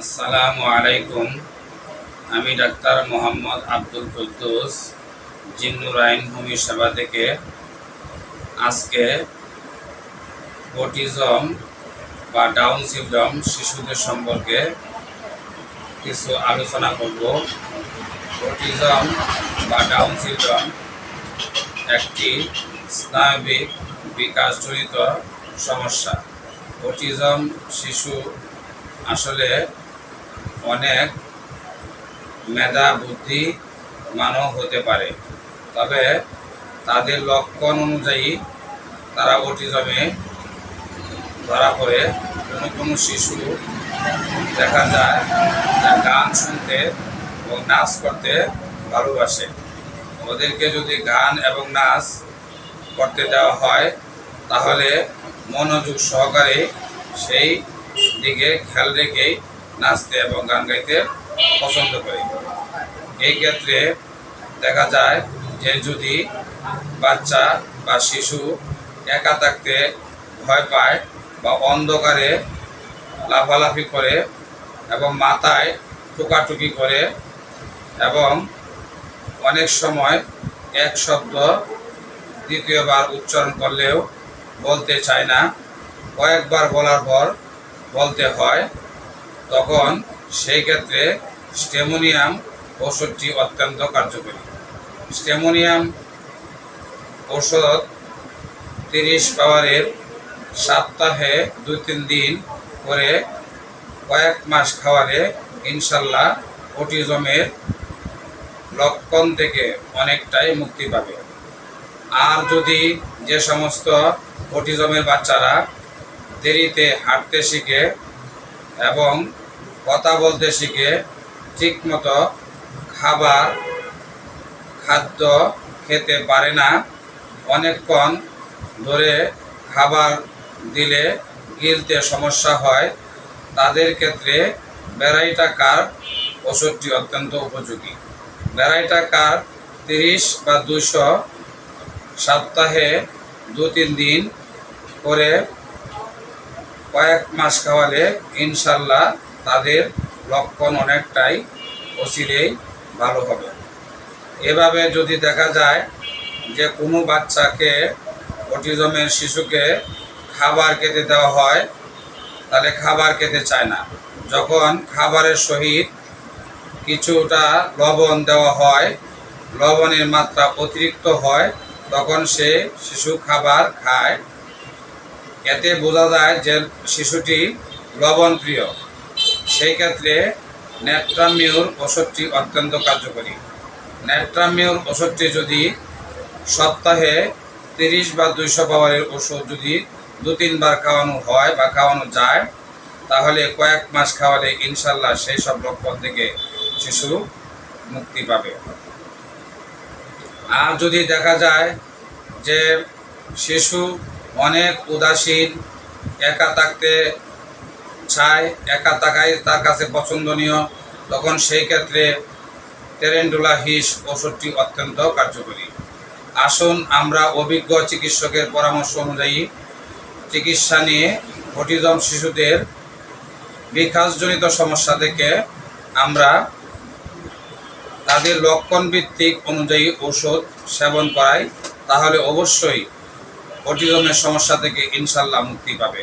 আসসালামু আলাইকুম। আমি ডাক্তার মোহাম্মদ আব্দুল কুদ্দুস, জিন্নুর ভূমি সেবা থেকে। আজকে অটিজম বা ডাউন সিনড্রোম শিশুদের সম্পর্কে কিছু আলোচনা করব। অটিজম বা ডাউন সিনড্রোম একটি স্নায়বিক বিকাশজনিত সমস্যা। অটিজম শিশু আসলে অনেক মেধা বুদ্ধি মানও হতে পারে। তবে তাদের লক্ষণ অনুযায়ী তারা অটিজমে ধরা পড়ে কোনো কোনো শিশু দেখা যায় যা গান শুনতে এবং নাচ করতে ভালোবাসে। ওদেরকে যদি গান এবং নাচ করতে দেওয়া হয়, তাহলে মনোযোগ সহকারে সেই দিকে খেয়াল রেখেই নাচতে এবং গান গাইতে পছন্দ করে। এই ক্ষেত্রে দেখা যায় যে যদি বাচ্চা বা শিশু একা থাকতে ভয় পায় বা অন্ধকারে লাফালাফি করে এবং মাথায় টুকাটুকি করে এবং অনেক সময় এক শব্দ দ্বিতীয়বার উচ্চারণ করলেও বলতে চায় না, কয়েকবার বলার পর বলতে হয় তখন সেই ক্ষেত্রে স্টেমোনিয়াম ওষুধটি অত্যন্ত কার্যকরী। স্টেমোনিয়াম ওষুধ তিরিশ পাওয়ারের সপ্তাহে দুই তিন দিন করে কয়েক মাস খাওয়ালে ইনশাল্লাহ অটিজমের লক্ষণ থেকে অনেকটাই মুক্তি পাবে। আর যদি যে সমস্ত অটিজমের বাচ্চারা দেরিতে হাঁটতে শিখে এবং কথা বলতে শিখে ঠিকমতো খাবার, খাদ্য খেতে পারে না। অনেকক্ষণ ধরে খাবার দিলে গিলতে সমস্যা হয়। তাদের ক্ষেত্রে ভ্যারাইটা কার্ড ওষুধটি অত্যন্ত উপযোগী। ভ্যারাইটা কার্ড তিরিশ বা দুশো সপ্তাহে দু তিন দিন করে কয়েক মাস খাওয়ালে ইনশাল্লাহ তাদের লক্ষণ অনেকটাই অচিরেই ভালো হবে। এভাবে যদি দেখা যায় যে কোনো বাচ্চাকে অটিজমের শিশুকে খাবার খেতে দেওয়া হয়, তাহলে খাবার খেতে চায় না। যখন খাবারের সহিত কিছুটা লবণ দেওয়া হয়, লবণের মাত্রা অতিরিক্ত হয়, তখন সে শিশু খাবার খায়। এতে বোঝা যায় যে শিশুটি লবণ প্রিয় সেই ক্ষেত্রে নেট্রামিউর ওষুধটি অত্যন্ত কার্যকরী। নেট্রামিউর ওষুধটি যদি সপ্তাহে তিরিশ বা দুইশো পাওয়ারের ওষুধ যদি দু তিনবার খাওয়ানো হয় বা খাওয়ানো যায়, তাহলে কয়েক মাস খাওয়ালে ইনশাল্লাহ সেই সব লক্ষণ থেকে শিশু মুক্তি পাবে। আর যদি দেখা যায় যে শিশু অনেক উদাসীন, একা থাকতে চায়, একা থাকাই তার কাছে পছন্দনীয়। তখন সেই ক্ষেত্রে টেরেন্ডুলা হিস ওষুধটি অত্যন্ত কার্যকরী। আসুন আমরা অভিজ্ঞ চিকিৎসকের পরামর্শ অনুযায়ী চিকিৎসা নিয়ে অটিজম শিশুদের বিকাশজনিত সমস্যা থেকে আমরা তাদের লক্ষণ ভিত্তিক অনুযায়ী ওষুধ সেবন করাই। তাহলে অবশ্যই অটিজমের সমস্যা থেকে ইনশাল্লাহ মুক্তি পাবে।